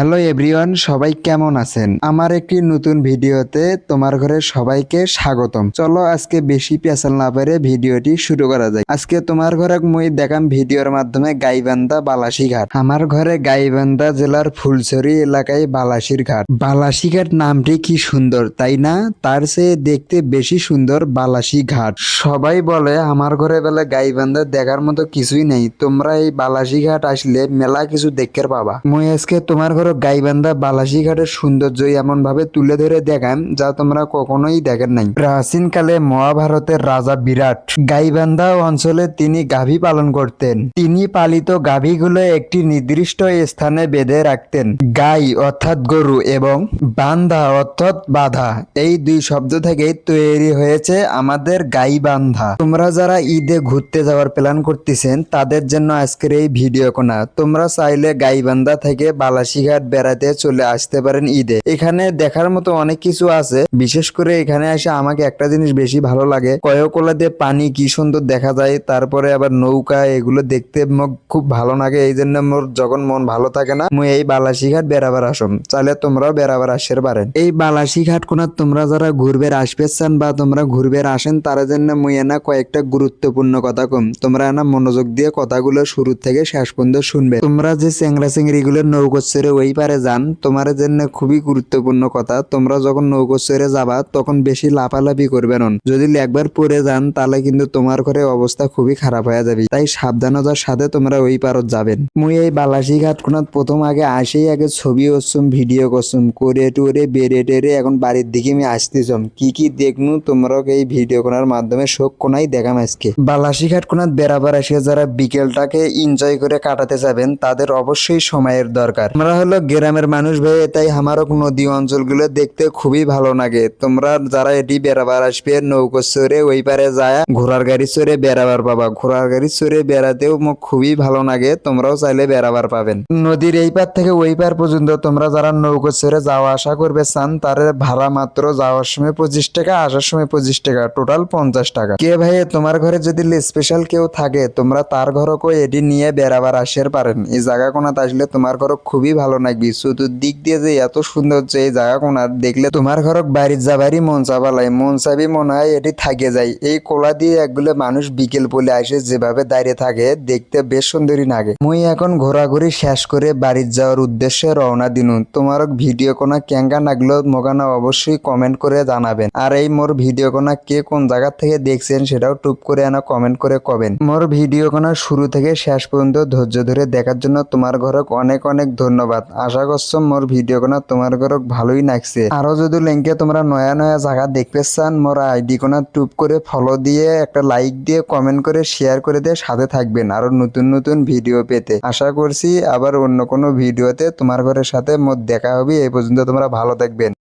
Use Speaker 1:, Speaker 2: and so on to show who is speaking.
Speaker 1: Hello everyone, সবাই কেমন আছেন? আমার একটি নতুন ভিডিওতে তোমার ঘরে সবাইকে স্বাগতম। চলো আজকে বেশি পেঁচাল না পেরে ভিডিওটি শুরু করা যায় আজকে তোমার ঘরে মুই দেখাম ভিডিওর মাধ্যমে গাইবান্ধা বালাসি ঘাট। আমার ঘরে গাইবান্ধা জেলার ফুলছড়ি এলাকায় বালাসির ঘাট। বালাসি ঘাট নামটি কি সুন্দর, তাই না? তার চেয়ে দেখতে বেশি সুন্দর বালাসি ঘাট। সবাই বলে, আমার ঘরে বেলা গাইবান্ধা দেখার মতো কিছুই নেই। তোমরা এই বালাসি ঘাট আসলে মেলা কিছু দেখতে পাবা। মুই আজকে তোমার ঘরে গাইবান্ধা বালাসি ঘাটের সৌন্দর্য এমন ভাবে তুলে ধরে দেখাম যা তোমরা কখনোই দেখেন নাই। প্রাচীন কালে মহাভারতের রাজা বিরাট গাইবান্ধা অঞ্চলে তিনি গাভী পালন করতেন। তিনি পালিত গাভীগুলো একটি নির্দিষ্ট স্থানে বেঁধে রাখতেন। গাই অর্থাৎ গরু এবং বান্ধা অর্থাৎ বাধা। এই দুই শব্দ থেকেই তৈরি হয়েছে আমাদের গাই বান্ধা তোমরা যারা ঈদে ঘুরতে যাওয়ার প্ল্যান করতেছেন, তাদের জন্য আজকের এই ভিডিও কোনা। তোমরা চাইলে গাইবান্ধা থেকে বালাসিঘাট বেড়াতে চলে আসতে পারেন ঈদে। এখানে দেখার মতো অনেক কিছু আছে। বিশেষ করে এখানে এসে আমাকে একটা জিনিস বেশি ভালো লাগে। কয়কলা দিয়ে পানি কি সুন্দর দেখা যায়, তারপরে আবার নৌকা, এগুলো দেখতে খুব ভালো লাগে। এই জন্য মোর যখন মন ভালো থাকে না, মুই এই বালাসিঘাট বেড়াবার আসম। চাইলে তোমরাও বেড়াবার আসতে পারেন। এই বালাসিঘাট কোনা তোমরা যারা ঘুরবে আসবে চান বা তোমরা ঘুরবে আসেন, তার জন্য মুই এনা কয়েকটা গুরুত্বপূর্ণ কথা কম। তোমরা এনা মনোযোগ দিয়ে কথাগুলো শুরু থেকে শেষ পর্যন্ত শুনবে। তোমরা যে চেংরা চেংড়ি গুলো নৌকো ছেড়ে ওই পারে যান, তোমার জন্য খুবই গুরুত্বপূর্ণ কথা, তোমরা যখন নৌকো ছেড়ে যাবা, তখন বেশি লাফালাফি করবে না যদি একবার পড়ে যান, তাহলে কিন্তু তোমার ঘরে অবস্থা খুবই খারাপ হয়ে যাবে। তাই সাবধানতার সাথে তোমরা ওই পারত যাবেন। মুই এই বালাসি ঘাট প্রথম আগে আসেই আগে ছবি করছুম ভিডিও করছুম, করে টুরে, বেড়ে টেরে এখন বাড়ির দিকে আমি আসতেছম। কি কি দেখনু, তোমরাও এই ভিডিও কোনার মাধ্যমে শোক কোনাই দেখাম আজকে। বালাসি ঘাট কোনাত বেড়াবার এসে যারা বিকেলটাকে এনজয় করে কাটাতে যাবেন, তাদের অবশ্যই সময়ের দরকার। আমরা হলো গ্রামের মানুষ ভাই তাই আমারও নদী অঞ্চলগুলো দেখতে খুবই ভালো লাগে। তোমরা যারা এটি বেড়াবার আসবে, নৌকো চড়ে ওই পারে যায়, ঘোড়ার গাড়ি চড়ে বেড়াবার পাবা। ঘোড়ার গাড়ি চড়ে বেড়াতেও মোক খুবই ভালো লাগে, তোমরাও চাইলে বেড়াবার পাবেন। নদীর এই পার থেকে ওই পার পর্যন্ত তোমরা যারা নৌকো চড়ে যাওয়া আসা করবে, চান তার ভাড়া মাত্র যাওয়ার সময় পঁচিশ টাকা, আসার সময় পঁচিশ টাকা, টোটাল পঞ্চাশ টাকা। কে ভাই, তোমার ঘরে যদি স্পেশাল কেউ থাকে, তোমরা তার ঘরকে এটি নিয়ে বেড়াবার আসের পারেন। এই জায়গা কোনাত আসলে তোমার ঘর খুবই ভালো লাগবে চতুর্দিক দিয়ে যে এত সুন্দর যে জায়গা কোনার দেখলে তোমার ঘর বাড়ির যাবারই মন চাবালাই মন চাবি মনে হয় এটি থাকে যায়। এই কোলা দিয়ে একগুলো মানুষ বিকেল বলে আসে যেভাবে দাঁড়িয়ে থাকে, দেখতে বেশ সুন্দরী লাগে। মুই এখন ঘোরাঘুরি শেষ করে বাড়ির যাওয়ার উদ্দেশ্যে রওনা দিনু। তোমার ভিডিও কোনা কেঙ্গা লাগল মোগানা অবশ্যই কমেন্ট করে জানাবেন। আর এই মোর ভিডিও কোনা কে কোন জায়গা থেকে দেখছেন সেটাও টুপ করে আনা কমেন্ট করে কবেন। মোর ভিডিও কোনা শুরু থেকে শেষ পর্যন্ত ধৈর্য ধরে দেখার জন্য তোমার ঘরক অনেক অনেক ধন্যবাদ। আশা করছ মোর ভিডিও কোনা তোমার ঘরক ভালোই লাগছে আরও যদি লিঙ্কে তোমরা নয়া নয়া জায়গা দেখতে চান মোর আইডি কোনা টুপ করে ফলো দিয়ে, একটা লাইক দিয়ে কমেন্ট করে শেয়ার করে দিয়ে, সাথে থাকবেন আরও নতুন নতুন ভিডিও পেতে। আশা করছি আবার অন্য কোনো ভিডিওতে তোমার ঘরের সাথে মোর দেখা হবে। এই পর্যন্ত তোমরা ভালো থাকবেন।